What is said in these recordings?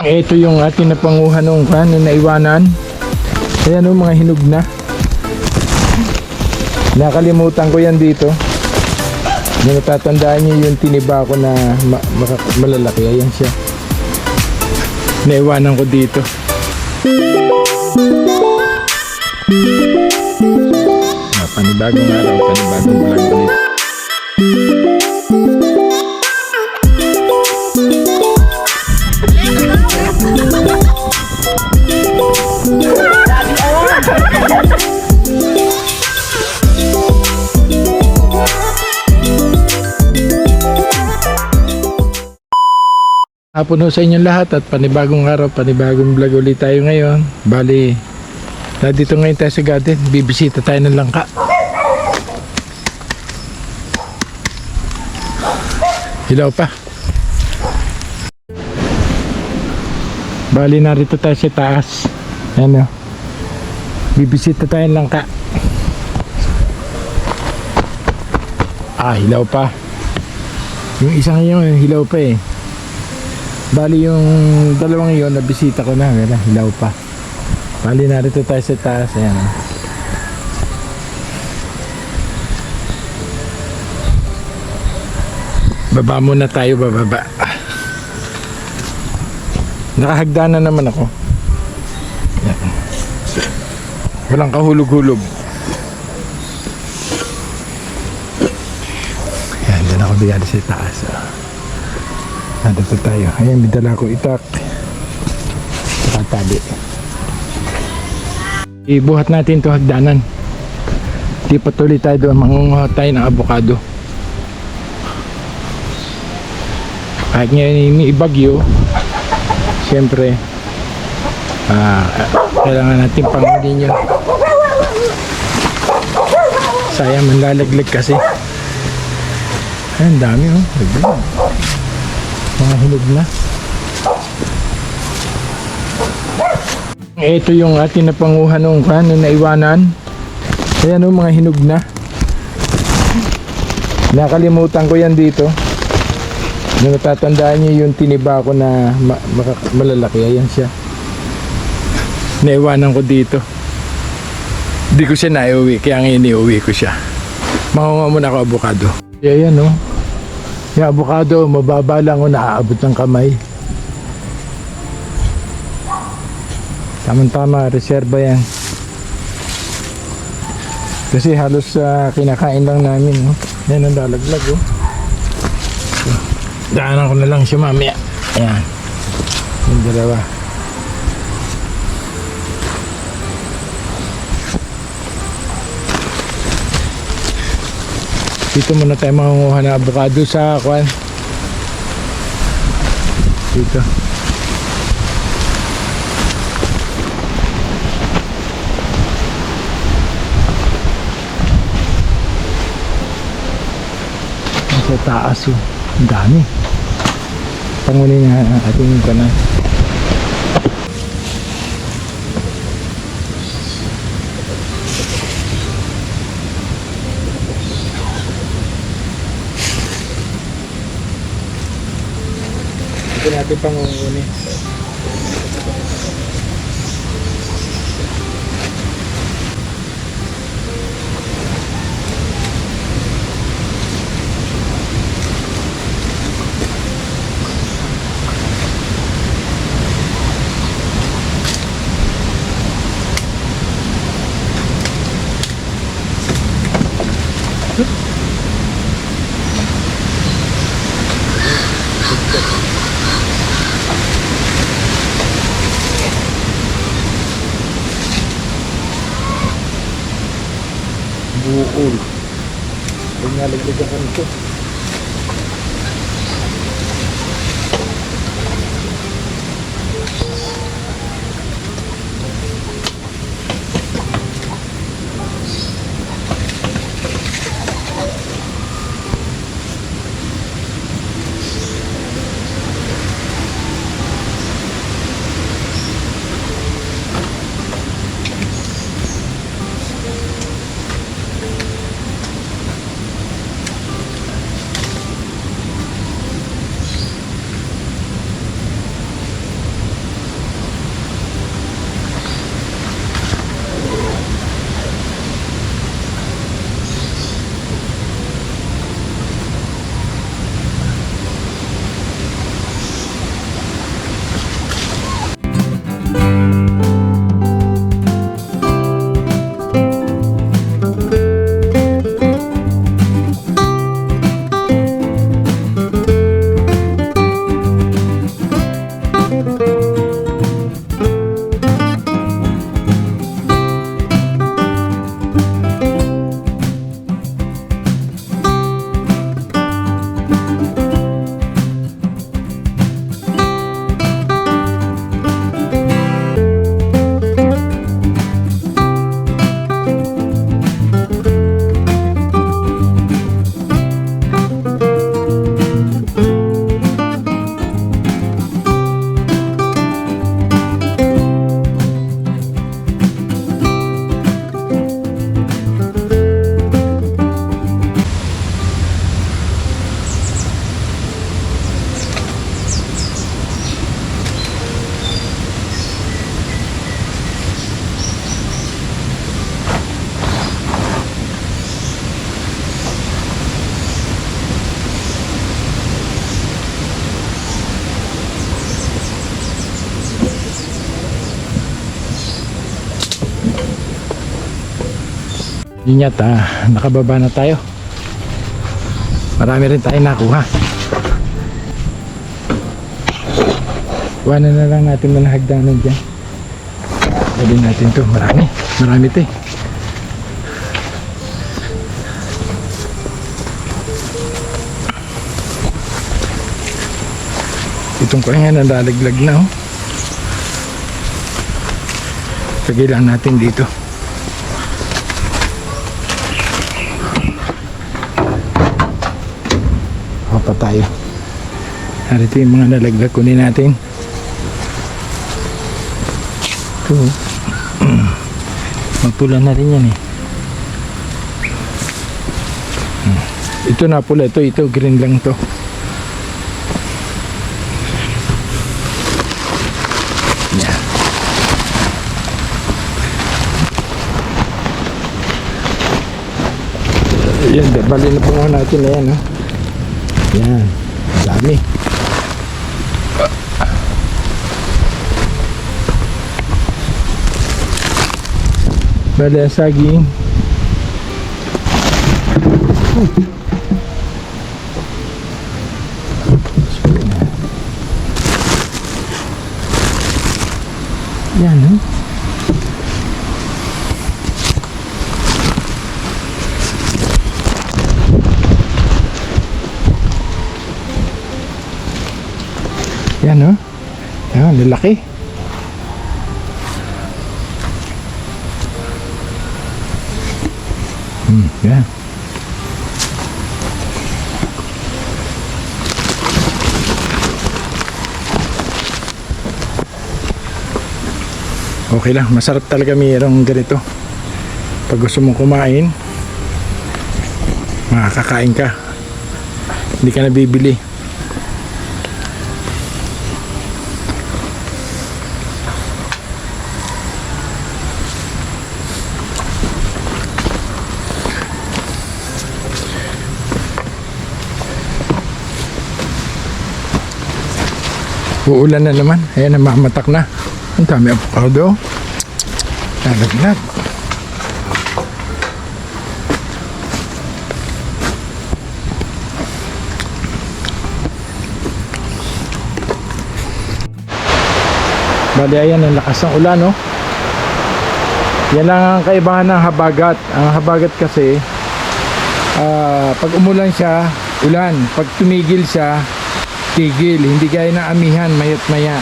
Ito yung ating napanguhan nung kan, na naiwanan. Ayan o, mga hinog na. Nakalimutan ko yan dito. Yung natatandaan niyo yung tiniba ko na ma- malalaki. Ayan siya. Naiwanan ko dito. Ah, panibagong araw, panibagong vlog ulit. Hapon sa inyong lahat at panibagong araw, panibagong vlog ulit tayo ngayon. Bali, dito ngayon tayo sa garden, bibisita tayo ng langka. Hilaw pa. Bali, narito tayo sa taas. Ano? Bibisita tayo ng langka. Ah, hilaw pa. Yung isang yun, hilaw pa eh. Bali yung dalawang yon na bisita ko na, wala, hilaw pa. Bali narito tayo sa taas, ayan. oh. Baba muna tayo, bababa. Nakahagdanan naman ako. Ayan. Walang kahulog-hulog. Ayan, dyan ako bigyan sa taas. ah. Nandito tayo. Ayan, may ko itak. Saka tali. Ibuhat natin to hagdanan. Di patuloy tayo doon. Mangunguha tayo ng avocado. Kahit ngayon may bagyo, siyempre, ah, kailangan natin pangulin yun. Sayang manlalaglag kasi. Ay, ang dami oh. Laglag. Hinog na. Ito yung ating napanguhan nung kan, nung naiwanan. Ayan o, mga hinog na. Nakalimutan ko yan dito. Yung natatandaan niyo yung tiniba ko na ma- malalaki. Ayan siya. Naiwanan ko dito. Hindi ko siya naiuwi, kaya ngayon iuwi ko siya. Makunga muna ako avocado. Ayan o. Yung avocado, mababa lang o naaabot ng kamay. Tama-tama, reserva yan. Kasi halos ah, kinakain lang namin. No? Yan ang lalaglag. Oh. Daanan ko na lang siya mamaya. Ayan. Yung dalawa. Dito muna tayo mangunguha ng avocado sa kwan. Dito. Sa taas oh. Ang dami. Pangunin nga ang ating kanan. Natin pangungunin. Nalagdagan ko. Yun yata, nakababa na tayo. Marami rin tayo nakuha. Kuhanan na lang natin mga hagdanan dyan. Pwede natin to. Marami. Marami to eh. Itong kuha nga nalalaglag na oh. Lagay lang natin dito. Hapa tayo. Narito yung mga nalaglag. Kunin natin. Ito. Magpula na rin yan eh. Hmm. Ito na pula. Ito, ito. Green lang to. Yan. Bali na po natin na yan. ha? Yan. Dami. Ang saging. Yan, Yan, lalaki. Hmm, yan. Okay lang, masarap talaga mayroong ganito. Pag gusto mong kumain, makakakain ka. Hindi ka nabibili. Uulan na naman. Ayan, namamatak na. Ang dami avocado. Lalaglag. Bali, ayan, ang lakas ng ulan, no? Yan lang ang kaibahan ng habagat. Ang habagat kasi, ah, pag umulan siya, ulan. Pag tumigil siya, tigil. Hindi gaya ng amihan, mayat maya.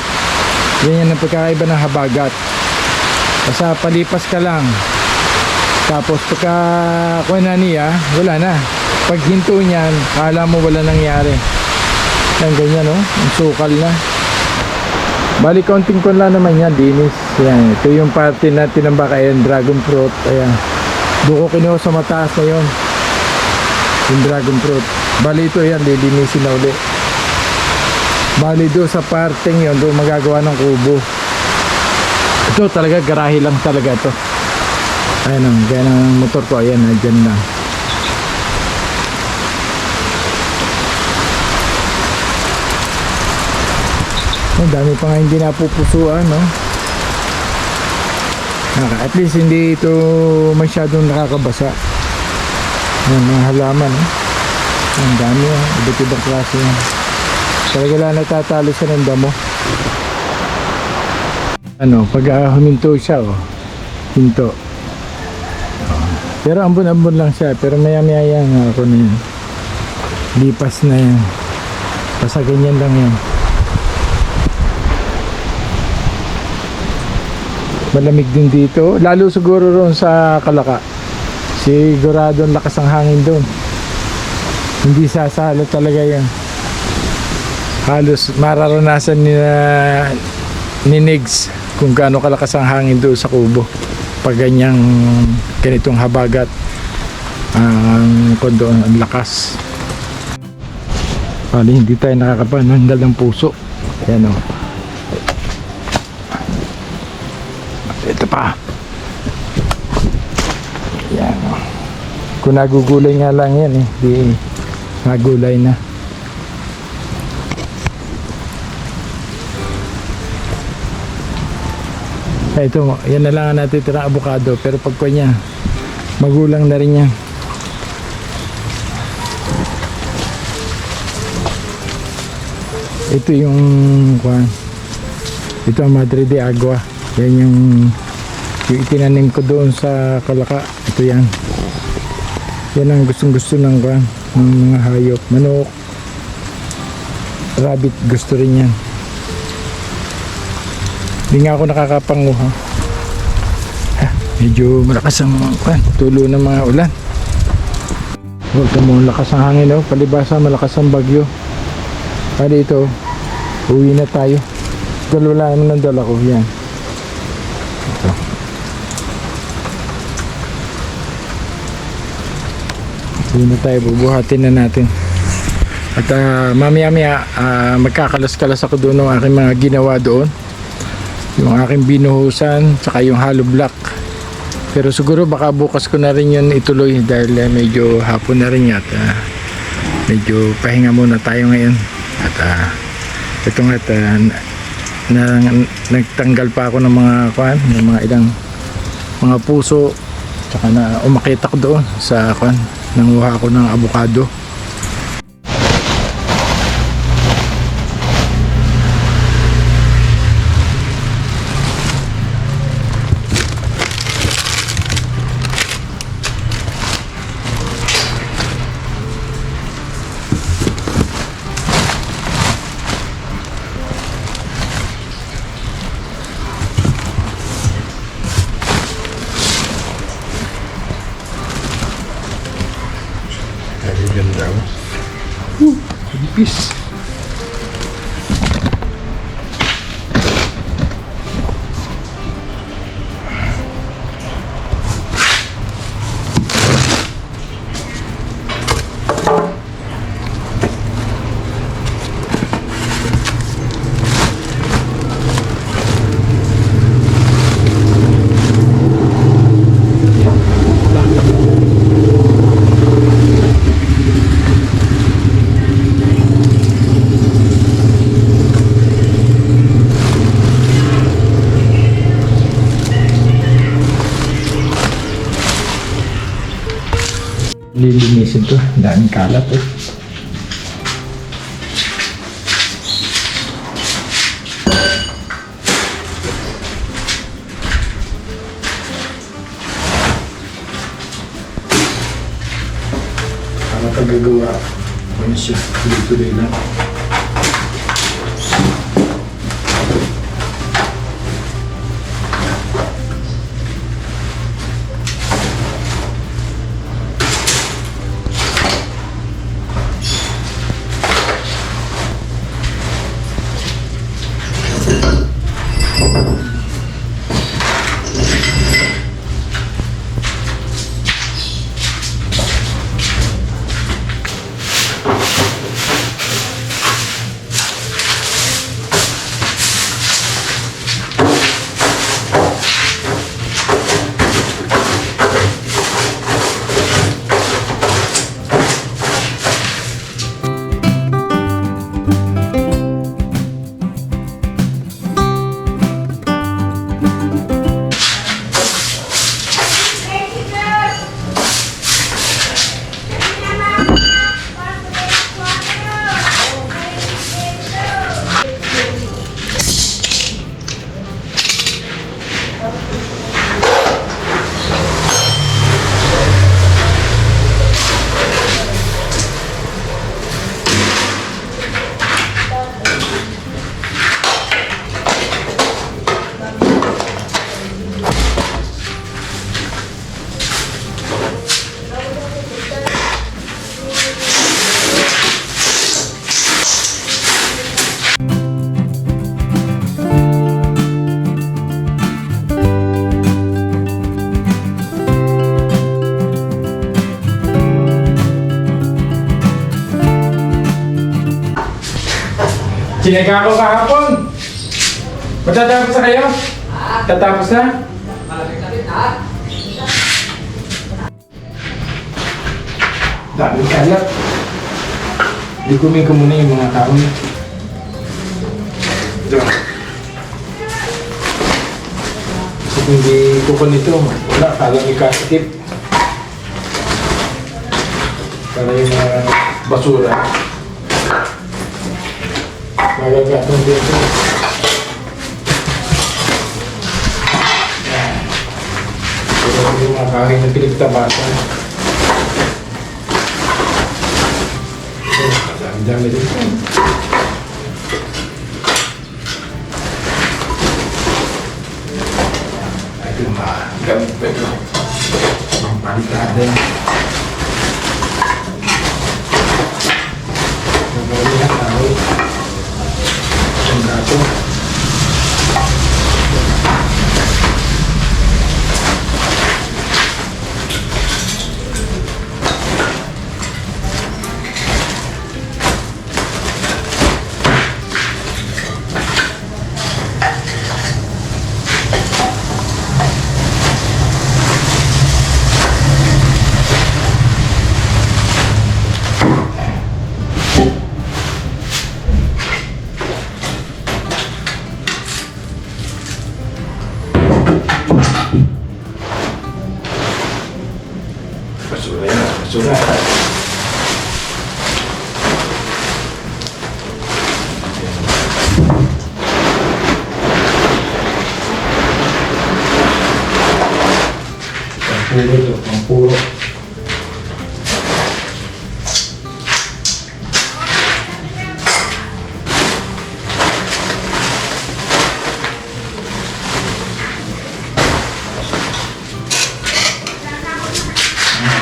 Yan yan ang pagkakaiba ng habagat. Basta palipas ka lang. Tapos pagka kuha na niya, wala na. Pag hinto niyan, kala mo wala nangyari. Yan ganyan no, ang sukal na. Bali kaunting kun lang naman yan, dinis. Yan, ito yung parte na tinambak ayan, dragon fruit. Ayan. Doon ko kinuha sa mataas na yun. Yung dragon fruit. Bali ito yan, lilinisin na uli. Bali doon sa parteng yon doon magagawa ng kubo. Ito talaga garahe lang talaga to. Ayan ang kaya ng motor ko ayan dyan na. Ang dami pa nga hindi napupusuan no. At least hindi ito masyadong nakakabasa. Ayan, mga halaman. No? Ang dami, oh. iba't ibang klase yan. Talaga lang natatalo siya ng damo. Ano, pag ah, huminto siya, oh. Hinto. Pero ambon-ambon lang siya. Pero maya-maya yan, ah, ako na yun. Lipas na yan. Basta ganyan lang yan. Malamig din dito. Lalo siguro roon sa Kalaka. Sigurado ang lakas ng hangin doon. Hindi sasalo talaga yan. Halos mararanasan ni, na, ni Nigs kung gaano kalakas ang hangin doon sa kubo. Pag ganyang ganitong habagat ang kondo ang lakas. Bali, hindi tayo nakakapanandal ng puso. Ayan o. Ito pa. Yan o. Kung nagugulay nga lang yan eh. Di nagulay na. Ito, yan na lang ang natitirang avocado. Pero pag kanya, magulang na rin yan. Ito yung kwan. Ito ang Madre de Agua. Yan yung yung itinanim ko doon sa Kalaka. Ito yan. Yan ang gustong gusto ng kwan ng mga hayop. Manok. Rabbit gusto rin yan. Hindi nga ako nakakapanguha. Ah, medyo malakas ang kwan. Tulo ng mga ulan. Huwag ka lakas ang hangin oh. Palibasa malakas ang bagyo. Pwede ito, uwi na tayo. Dalawa naman ang dala ko. Yan. Ito. Uwi na tayo, bubuhatin na natin. At ah, mamaya-maya, ah, magkakalas-kalas ako doon ng aking mga ginawa doon. Yung aking binuhusan, tsaka yung hollow block. Pero siguro baka bukas ko na rin yun ituloy dahil eh, medyo hapon na rin at ah, medyo pahinga muna tayo ngayon. At ah, ito nga at ah, na, nagtanggal pa ako ng mga kwan, ng mga ilang mga puso tsaka na umakit ako doon sa kwan, nanguha ako ng avocado. peace. Lilinisin to. Ang daming kalat eh. Para pagagawa, ano siya, tuloy-tuloy lang. Sinaga ko kahapon. Matatapos na kayo? Tatapos na? Daming kalat. Ligumin ko muna yung mga tao niya. Ito. Kasi hindi ko pa nito, wala, kala may kasikip. Para yung mga basura. Magagatong dito. Yan. Ito yung mga kahoy na pinagtabasan. Ang dami dito. Ito yung mga gamit pa ito. Mga palitada. Nagawin na tao. Ang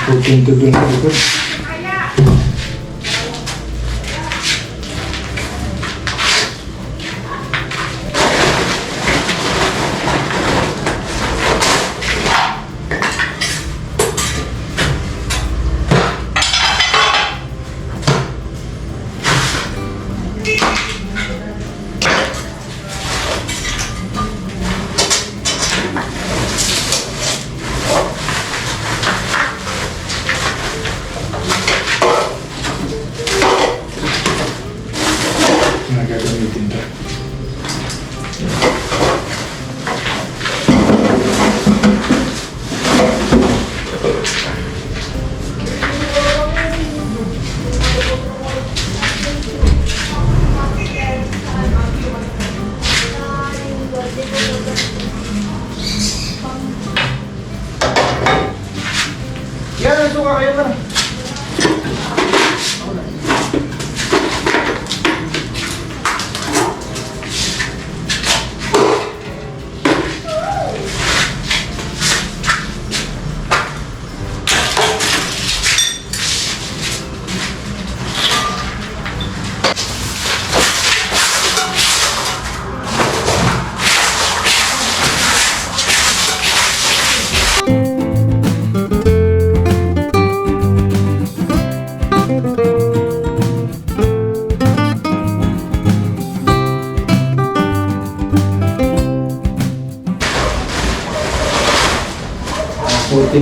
To dun sa likod.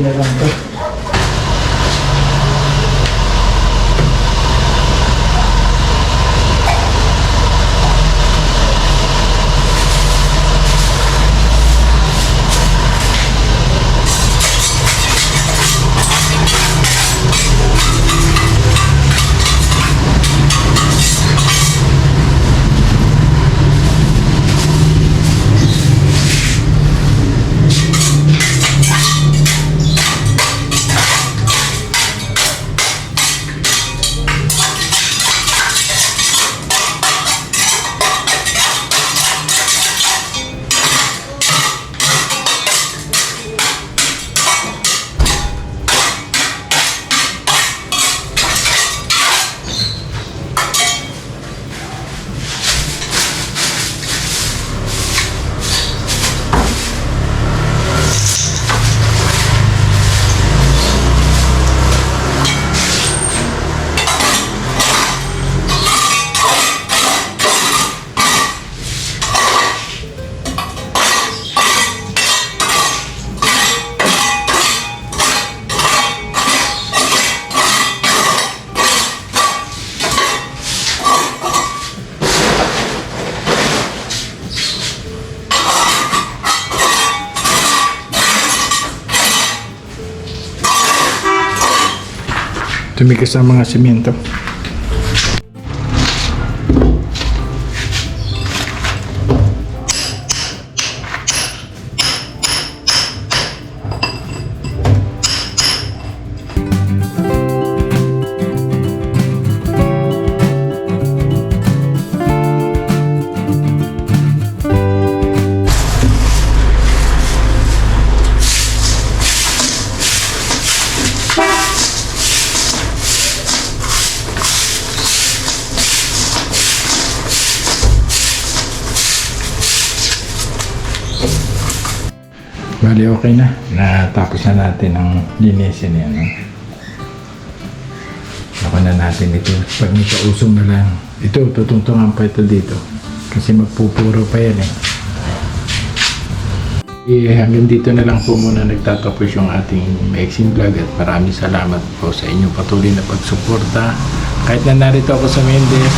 Na lang. Tumigas ang mga simento. Bali, okay na. Natapos na natin ang linisin yan. No? Ako na natin ito. Pag may kausong na lang. Ito, tutungtungan pa ito dito. Kasi magpupuro pa yan eh. Eh, hanggang dito na lang po muna nagtatapos yung ating mixing vlog at maraming salamat po sa inyong patuloy na pagsuporta. Kahit na narito ako sa Mendes,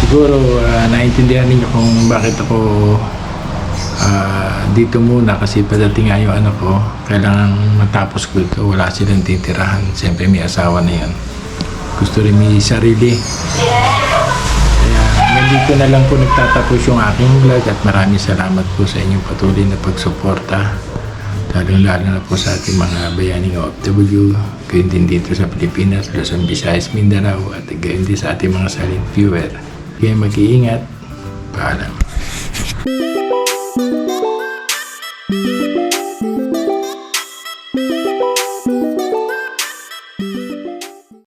siguro ah, naintindihan ninyo kung bakit ako ah, dito muna kasi padating nga yung anak ko, kailangan matapos ko ito. Wala silang titirahan. Siyempre may asawa na yan. Gusto rin may sarili. Kaya hanggang dito na lang po nagtatapos yung aking vlog at maraming salamat po sa inyong patuloy na pagsuporta. Lalong lalo na po sa ating mga bayaning OFW, gayon din dito sa Pilipinas, Luzon, Visayas, Mindanao at gayon din sa ating mga silent viewer. Kaya mag-iingat. Paalam. Thank you.